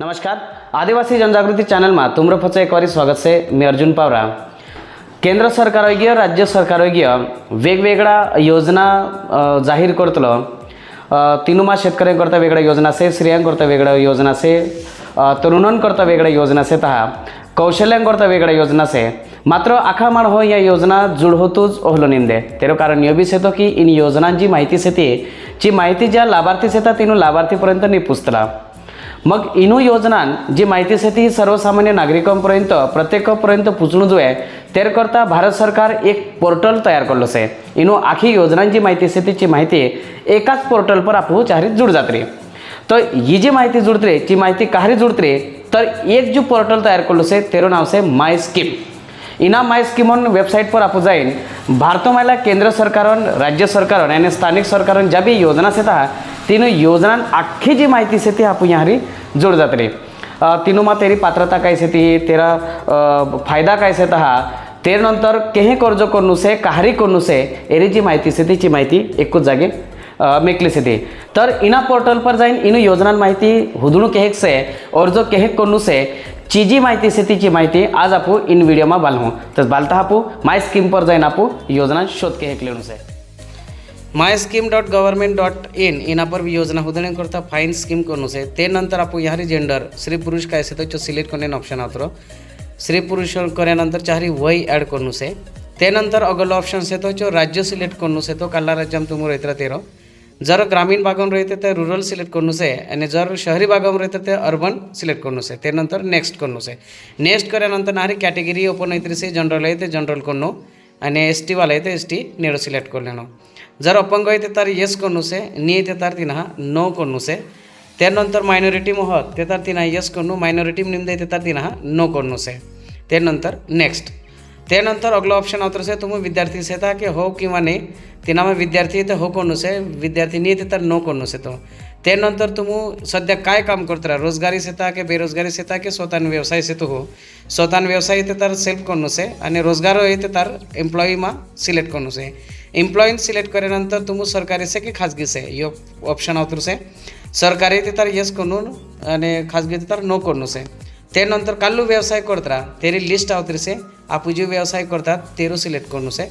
નમસ્કાર આદિવાસી જનજાગૃતિ ચેનલમાં તુમ્ર ફચો એકવારી સ્વાગત છે मी अर्जुन पावरा केंद्र सरकार होय राज्य सरकार होय वेगवेगळ्या योजना अ, जाहीर करतलो अ, तिनुमा शेतकऱ्यांकरता वेगळ्या योजना असे स्त्रियांकरता वेगळ्या योजना असे अ, तरुणांकरता वेगळ्या योजना असे तहा कौशल्यांकरता वेगळ्या योजना असे मात्र आखा मार हो या योजना जुड होतोच ओहलो निंदे तेरो कारण यो बी सेतो की इन योजनांची माहिती सेती जी माहिती ज्या लाभार्थी सेता तिनू लाभार्थीपर्यंत नाही पुसतला मग इनू योजनान जी माहिती ही ती सर्वसामान्य नागरिकांपर्यंत प्रत्येकापर्यंत पोचणं जो आहे ते करता भारत सरकार एक पोर्टल तयार करलो आहे इनू आखी योजनांची माहिती आहे तीची माहिती एकाच पोर्टल पर आपण चारीत जुड जात रे. तर ही जी माहिती जुडत रे माहिती काहारी जुडत रे तर एक जो पोर्टल तयार करलो आहे तेरो नाव से माय स्कीम. इना माय स्कीमोन वेबसाईट पर आपण जाईन भारतमाला केंद्र सरकारान राज्य सरकारोन आणि स्थानिक सरकारान ज्या बी योजना सेता तिनं योजना आखी जी माहिती से ती आपण यहाँ जोड जात रे अ, तेरी पात्रता काय से ती तेरा फायदा काय सेत हा ते नंतर केहे कर्ज करणू से काहारी करणू से एरी जी माहिती से तीची माहिती एकूच जागे मेकली से ती तर इना पोर्टल पर जाईन इन योजना माहिती हुदणू केहेक से और जो केहेक करणू से चीजी माहिती से तीची माहिती आज आपण इन व्हिडिओ में बालहूँ तर बालता आपू माय स्कीम पर जाईन आपू योजना शोध केहेक लेणू से my scheme dot government dot in इना पर भी योजना होदणे करता फाइन स्कीम करणू से ते नंतर आपण ह्यारी जेंडर स्त्री पुरुष काय से तो सिलेक्ट करणे ऑप्शन आवतरो स्त्री पुरुष કર્યાનંતર ચારી વય એડ કરનું છે તે નંતર અગલો ઓપ્શન છે તો જો રાજ્ય સિલેક્ટ કરનું છે તો કાલા રાજ્યમાં તુમ રહેતા તેરો जर ग्रामीण भागामध्ये राहते तर रुरल सिलेक्ट करणूच आहे आणि जर शहरी भागामध्ये राहते ते अर्बन सिलेक्ट करणूच आहे त्यानंतर नेक्स्ट करणूच आहे नेक्स्ट केल्यानंतर नारी कॅटेगरी ओपन होते से जनरल आहे ते जनरल करणू आणि एस टीवाला आहे ते एस टी नेडो सिलेक्ट करलेणो जर अपंग आहे तर येस करणूच आहे नी येते तर तिना नो करणूच आहे त्यानंतर मायनॉरिटी मोहत ते तर तिना येस करणू मायनॉरिटी निम्दे ते तर तिना नो करणूच आहे त्यानंतर नेक्स्ट त्यानंतर अगला ऑप्शन आवतर से तुम्ही विद्यार्थी से था कि हो किंवा नाही. विद्यार्थी तर हो कोणूस से विद्यार्थी नाही ते तर नो कोण से तो. त्यानंतर तुम्ही सध्या काय काम करता रोजगारी सेता की बेरोजगारी सेता की स्वतःन व्यवसाय सेतो हो? स्वतःन व्यवसाय येते तर सेल्फ कोणूस से आणि रोजगार येते तर एम्प्लॉईमा सिलेक्ट कोणूस से एम्प्लॉईन सिलेक्ट केल्यानंतर तुम्ही सरकारी से की खाजगी से? यो ऑप्शन आवतर से सरकारी येते तर यस करून आणि खाजगी येते तर नो कोणूस से ते नंतर कल्लू व्यवसाय करता तेरी लिस्ट आवत से आपुजी व्यवसाय करता तेरू सिलेक्ट करू से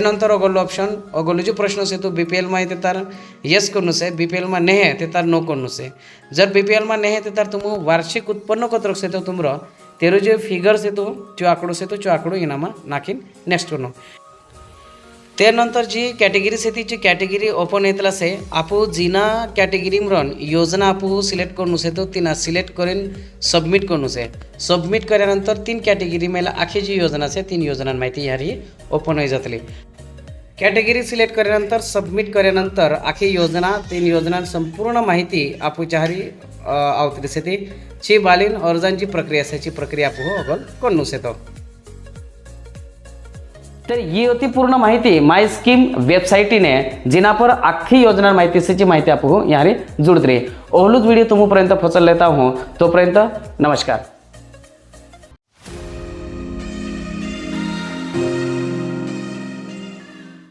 नंतर अगोलो ऑप्शन अगोलो जो प्रश्न से तू बी पी एल माहे तर येस करू से बी पी एल मा नेहे ते तर नो करू से जर बी पी एल मा नेहे ते तर तुम वार्षिक उत्पन्न कत रख से तो तुमर तेरू जे फिगर से तू चो आकड़ो से तो चो आकड़ो इनामा नाखिन नेक्स्ट करून. त्यानंतर जी कॅटेगरी से तीची कॅटेगरी ओपन येतला से आपू जिना कॅटेगरी म्हणून योजना आपू सिलेक्ट करून से तो तिना सिलेक्ट करून सबमिट करून से सबमिट केल्यानंतर तीन कॅटेगरी मेला आखी जी योजना से तीन योजना माहिती ह्यारी ओपन होई जातली. कॅटेगरी सिलेक्ट केल्यानंतर सबमिट केल्यानंतर आखी योजना तीन योजना संपूर्ण माहिती आपूच्या हारी आवतली से ती ची बालीन अर्जांची प्रक्रिया असायची प्रक्रिया आपू हो अगल करून येतो तो. तर ही होती पूर्ण माहिती. माय स्कीम वेबसाईटीने जिना पर आखी योजना माहितीची माहिती आपण यारी जुडत रे ओहलूच व्हिडिओ तुमपर्यंत फसल लेता हूँ तोपर्यंत नमस्कार.